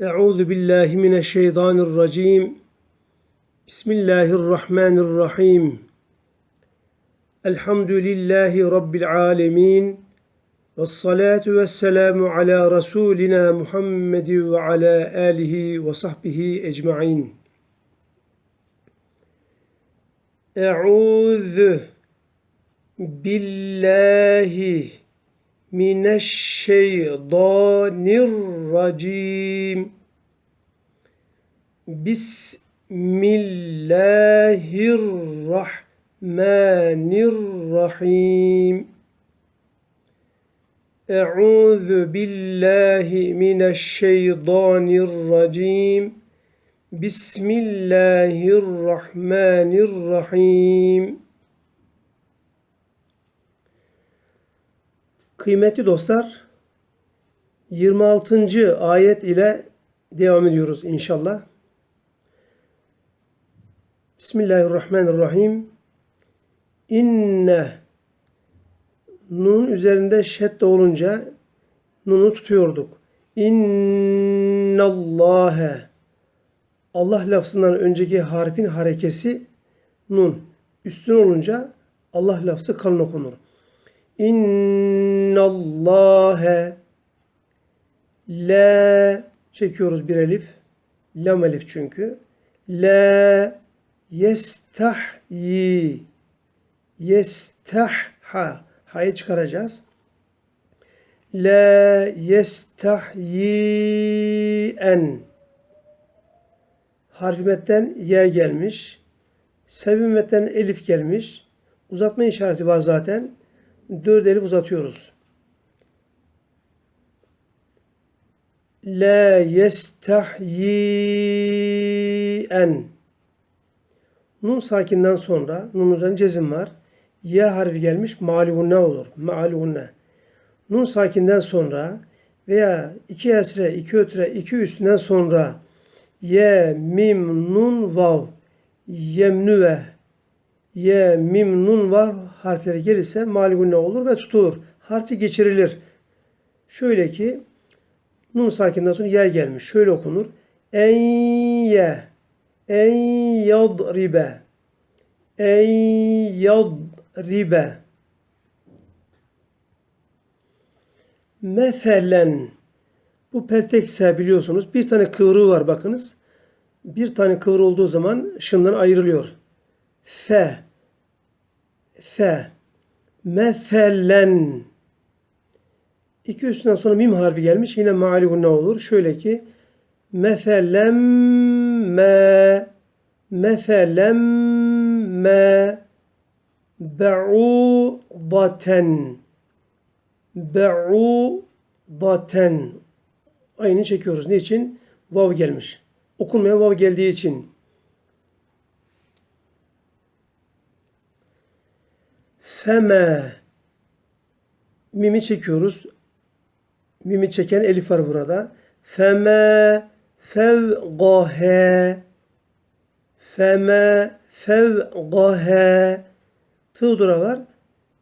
Euzu billahi mineşşeytanirracim. Bismillahirrahmanirrahim. Elhamdülillahi Rabbil alemin. Ve salatu ve selamu ala Resulina Muhammed ve ala alihi ve sahbihi ecma'in. Euzu billahi mineşşeytanirracim. Bismillahirrahmanirrahim. Euzu billahi mineşşeytanirracim. Bismillahirrahmanirrahim. Kıymetli dostlar, 26. ayet ile devam ediyoruz inşallah. Bismillahirrahmanirrahim. İnne Nun üzerinde şedde olunca nunu tutuyorduk. İnnallâhe Allah lafzından önceki harfin harekesi nun. Üstün olunca Allah lafzı kalın okunur. İnnallâhe La çekiyoruz bir elif. Lam elif çünkü. La yestahyi yestahha ha'yı çıkaracağız. La yestahyi'en harfimetten y gelmiş. Sevimetten elif gelmiş. Uzatma işareti var zaten. Dört elif uzatıyoruz. La yestahyi'en Nun sakinden sonra nun üzerine cezim var. Y harfi gelmiş malihunne olur. Malihunne. Nun sakinden sonra veya iki esre, iki ötre, iki üstünden sonra ye, mim, nun, vav, yemnüve, ye, mim, nun, vav harfleri gelirse malihunne olur ve tutulur. Harfi geçirilir. Şöyle ki nun sakinden sonra ye gelmiş. Şöyle okunur. En ye, en yadribe, en yadribe. Mefelen bu peltekse biliyorsunuz bir tane kıvrığı var bakınız. Bir tane kıvrı olduğu zaman şından ayrılıyor. Fe fe mefelen İki üstünden sonra mim harfi gelmiş. Yine maalihu ne olur? Şöyle ki mefelemme mefelemme be'udaten be'udaten aynı çekiyoruz. Niçin? Vav gelmiş. Okunmayan vav geldiği için. Feme mimi çekiyoruz. Mimi çeken elif var burada. Feme fevgahe feme fevgahe tığ dura var.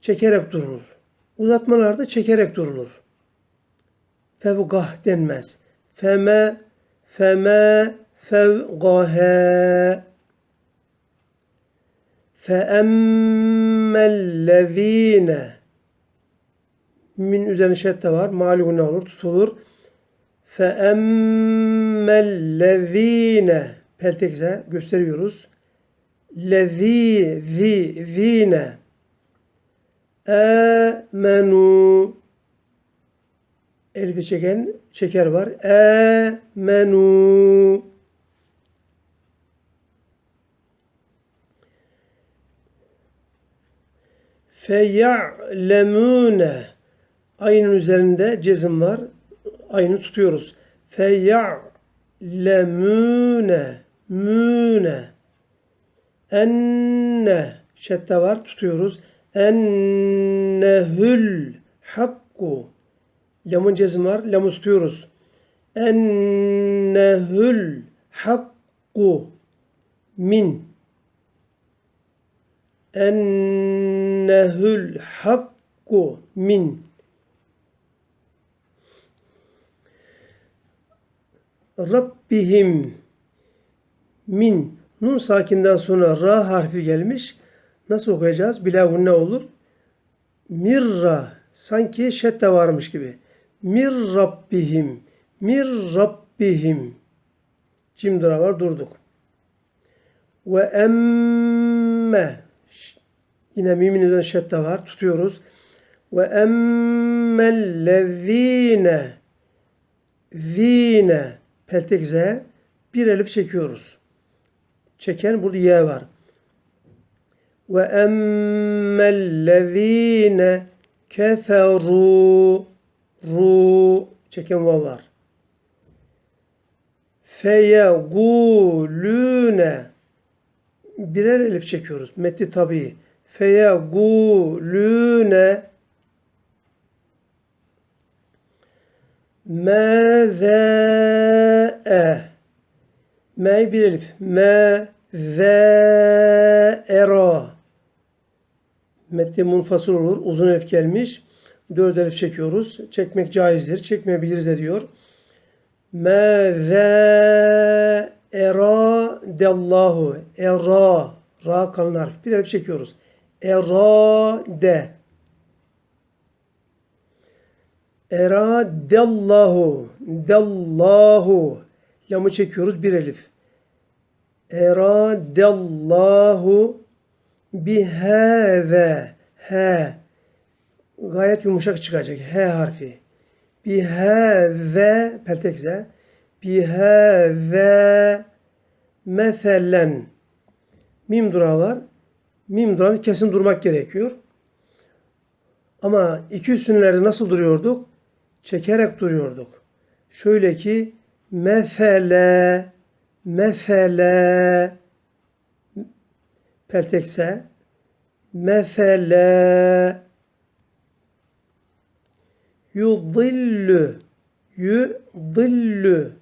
Çekerek durulur. Uzatmalarda çekerek durulur. Fevgah denmez. Feme feme fevgahe feemmellezine min üzerine şedde var. Malûne olur, tutulur. feemmellezine peltekse gösteriyoruz. Lezi zi zine amenu elbi çeken şeker var. Amenu feyalemune ayının üzerinde cezim var. Ayını tutuyoruz. Feyalemune müne enne şedde var tutuyoruz. Ennehül hakku lamın cezim var. Lamı tutuyoruz. Ennehül hakku min ennehül hakku min Rabbihim min nun sakinden sonra ra harfi gelmiş. Nasıl okuyacağız? Bilavun ne olur? Mirra sanki şedde varmış gibi. Mir Rabbihim Mir Rabbihim Cimdira var durduk. Ve emme yine mimin üzerine şedde var tutuyoruz. Ve emmellezine zine peltek z bir elif çekiyoruz. Çeken burada y var. Ve emmellezine keferu ru çeken vav var. Feyegulune birer elif çekiyoruz. Metni tabi. Feyegulune Mâzâe M'yi bir elif. Mâzâera Metni munfasıl olur. Uzun elif gelmiş. Dört elif çekiyoruz. Çekmek caizdir. Çekmeyebiliriz de diyor. Mâzâ era dellahu. Era. Ra kalın harf. Bir elif çekiyoruz. Era de. Eradellahu. Dellahu. Lamı çekiyoruz bir elif. Eradellahu bihâve. He. Gayet yumuşak çıkacak. He harfi. Bihâve. Peltekze. Bihâve. Meselen. Mim durağı var. Mim durağında kesin durmak gerekiyor. Ama iki üstünlerde nasıl duruyorduk? Çekerek duruyorduk. Şöyle ki mesele mesele peltekse mesele yudillü yudillü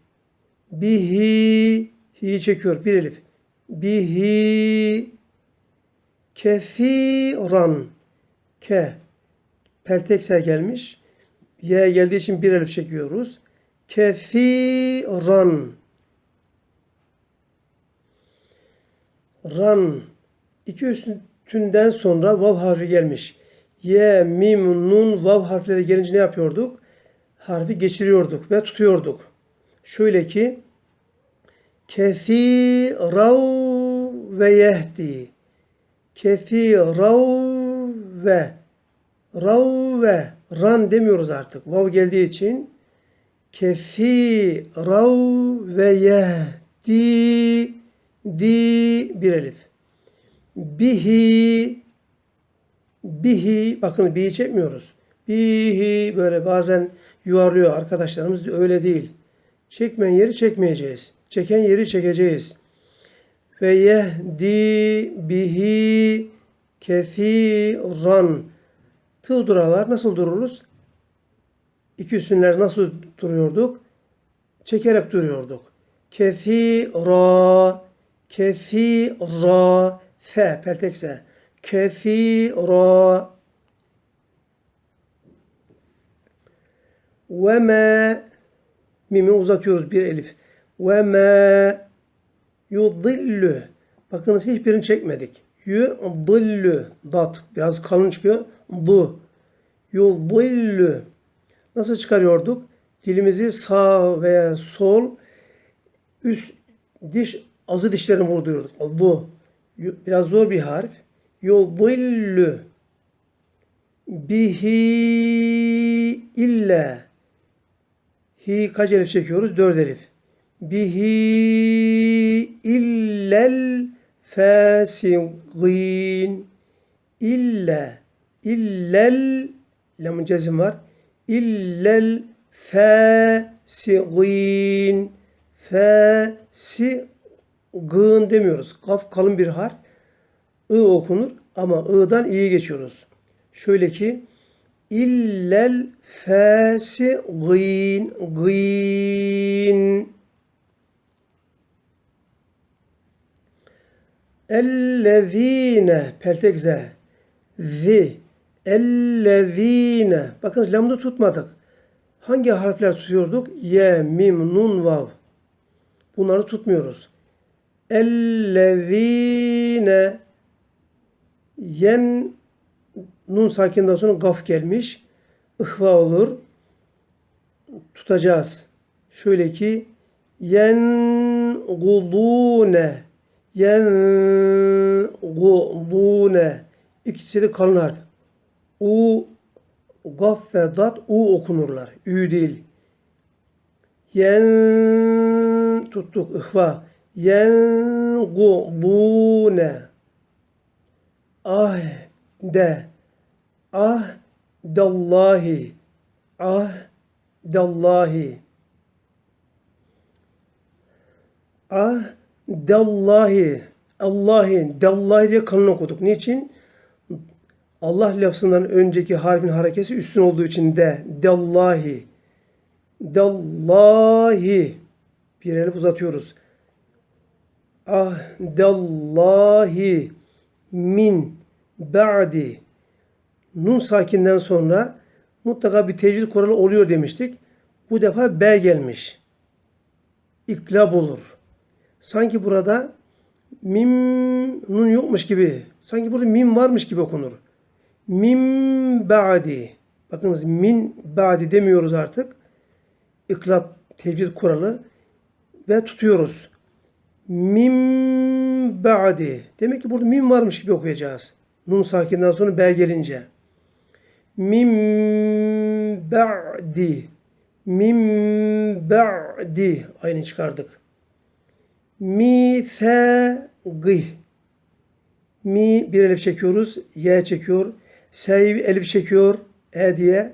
bihi hi çekiyor bir elif bihi kefiran ke peltekse gelmiş y geldiği için bir elif çekiyoruz kefiran ran iki üstünden sonra vav harfi gelmiş. Ye, mim, nun, vav harfleri gelince ne yapıyorduk? Harfi geçiriyorduk ve tutuyorduk. Şöyle ki Kethirav ve yehdi. Kethirav ve rav ve ran demiyoruz artık. Vav geldiği için Kethirav ve yehdi di bir elif. Bihi bihi bakın bihi çekmiyoruz. Bihi böyle bazen yuvarlıyor arkadaşlarımız öyle değil. Çekmeyen yeri çekmeyeceğiz. Çeken yeri çekeceğiz. Ve yehdi bihi kefiran. Tığ durağı var. Nasıl dururuz? İki üstünler nasıl duruyorduk? Çekerek duruyorduk. Kefira Kefira fe peltekse kefira ve ma mimi uzatıyoruz bir elif ve ma yudillu bakınız hiçbirini çekmedik yudillu dat biraz kalın çıkıyor. Du yudillu nasıl çıkarıyorduk? Dilimizi sağ veya sol üst diş azı dişlerini vurduruyorduk. Bu biraz zor bir harf. Yudillu bihi illa. Hi kaç elif çekiyoruz? Dört elif. Bihi illel fasigin illa illel lamın cezim var. İllel fasigin fasi gığın demiyoruz. Kaf kalın bir harf. I okunur ama I'dan i'yi geçiyoruz. Şöyle ki illel fasigin gîn ellezine peltek z zi ellezine bakın lamda tutmadık. Hangi harfler tutuyorduk? Ye, mim, nun, vav. Bunları tutmuyoruz. Ellezine yen nun sakinden sonra gaf gelmiş. İhva olur. Tutacağız. Şöyle ki yen gudune yen gudune İkisi de kalın harf. U gaf u okunurlar. Ü değil. Yen tuttuk ihva. Yen gudune ah de ah dallahi ah dallahi ah dallahi Allahi dallahi diye kalın okuduk. Niçin? Allah lafzından önceki harfin harekesi üstün olduğu için de dallahi dallahi bir elif uzatıyoruz. Ah dallahi min ba'di nun sakinden sonra mutlaka bir tecvid kuralı oluyor demiştik. Bu defa B gelmiş. İklab olur. Sanki burada mim nun yokmuş gibi, sanki burada mim varmış gibi okunur. Mim ba'di. Bakınız min ba'di demiyoruz artık. İklab tecvid kuralı ve tutuyoruz. Mim ba'di. Demek ki burada mim varmış gibi okuyacağız. Nun sakinden sonra B gelince. Mim ba'di. Mim ba'di. Aynı çıkardık. Mithaqih. Mi bir elif çekiyoruz. Y çekiyor. S'yi elif çekiyor. E diye.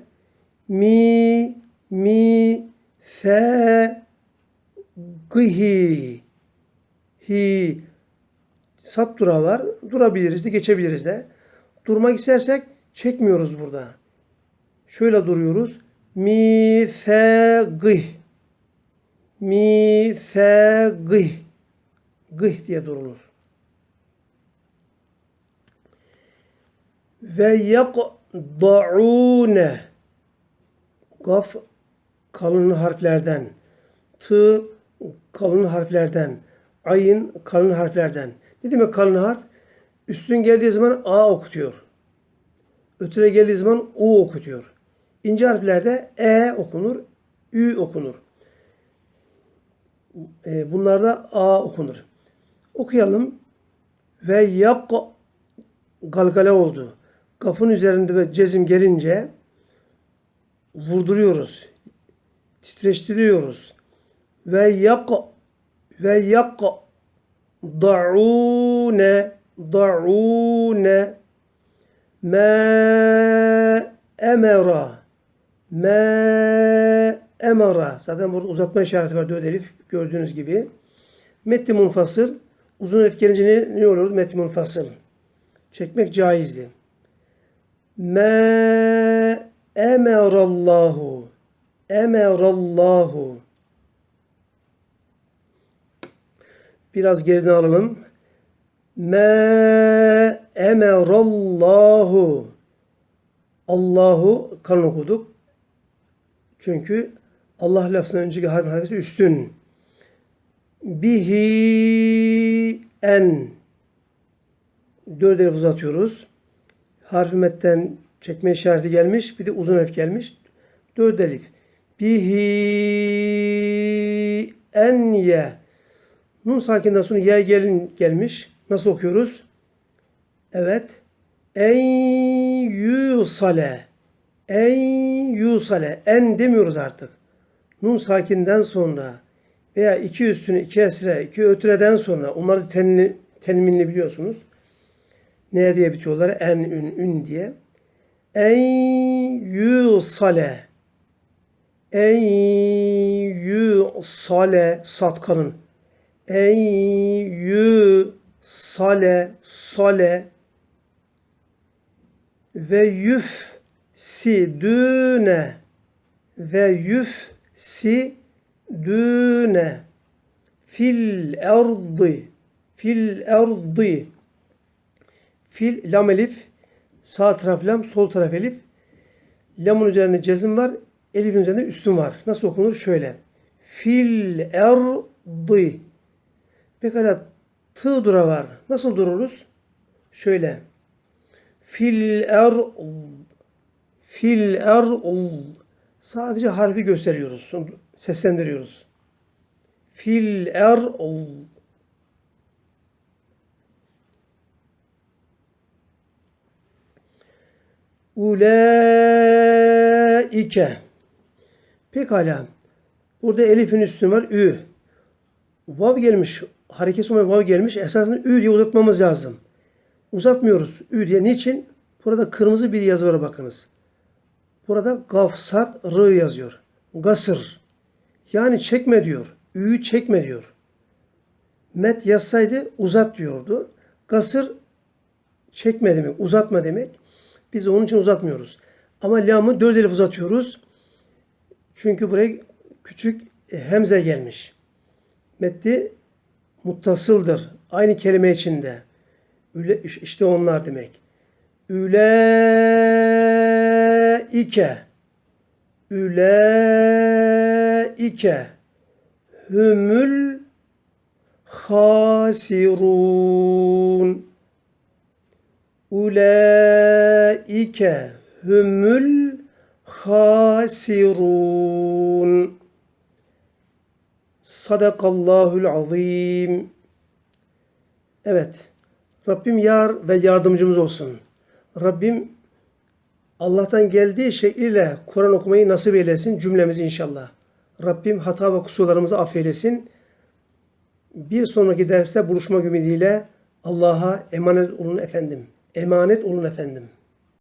Mi mi fe gıhi hi sat dura var. Durabiliriz de geçebiliriz de. Durmak istersek çekmiyoruz burada. Şöyle duruyoruz. Mi fe gıh mi fe gıh gıh diye durulur. Ve yakda'une Gaf kalın harflerden. Tı kalın harflerden. Ayın kalın harflerden. Ne demek kalın harf? Üstün geldiği zaman A okutuyor. Ötüre geldiği zaman U okutuyor. İnce harflerde E okunur, Ü okunur. E, bunlarda A okunur. Okuyalım. Ve yak galgale oldu. Kafın üzerinde ve cezim gelince vurduruyoruz. Titreştiriyoruz. Ve yak ve yak da'une da'une ma emera ma emera zaten burada uzatma işareti var dört elif gördüğünüz gibi metni munfasıl uzun elif gelince ne, ne olur? Metni munfasıl çekmek caizdi ma emerallahu. Emerallahu. Biraz geriden alalım. Ma emerallahu. Allahu kalın okuduk. Çünkü Allah lafzından önceki harf hareketi üstün. Bihi en dört elif uzatıyoruz. Harfi metten çekme işareti gelmiş. Bir de uzun elif gelmiş. Dört elif. Bihi en ye. Nun sakinden sonra ye gelin gelmiş. Nasıl okuyoruz? Evet. En yusale. En yusale. En demiyoruz artık. Nun sakinden sonra veya iki üstünü iki esre, iki ötüreden sonra onları tenli, tenminli biliyorsunuz. Ne diye bitiyorlar? En, ün, ün diye. En yusale. En yusale. Sat kalın. En yusale. Sale ve yüf si düne ve yüf si düne fil erdi fil erdi fil lam elif sağ taraf lam sol taraf elif lamın üzerinde cezim var elifin üzerinde üstün var nasıl okunur şöyle fil Dı. Pekala tı dura var. Nasıl dururuz? Şöyle. Fil er Fil er Sadece harfi gösteriyoruz. Seslendiriyoruz. Fil er Ulaike. Pekala. Burada elifin üstü var. Ü. Vav gelmiş. Harekesi olmayan vav gelmiş. Esasında ü diye uzatmamız lazım. Uzatmıyoruz. Ü diye. Niçin? Burada kırmızı bir yazı var bakınız. Burada gafsat rı yazıyor. Gasır. Yani çekme diyor. Ü'yü çekme diyor. Met yazsaydı uzat diyordu. Gasır çekme demek, uzatma demek. Biz onun için uzatmıyoruz. Ama lamı dört elif uzatıyoruz. Çünkü buraya küçük e, hemze gelmiş. Metti muttasıldır. Aynı kelime içinde. Üle, işte onlar demek. Üleike Üleike Hümül Hasirun Ulaike humul hasirun. Sadakallahul azim. Evet. Rabbim yar ve yardımcımız olsun. Rabbim Allah'tan geldiği şekliyle Kur'an okumayı nasip eylesin cümlemizi inşallah. Rabbim hata ve kusurlarımızı affeylesin. Bir sonraki derste buluşmak ümidiyle Allah'a emanet olun efendim. Emanet olun efendim.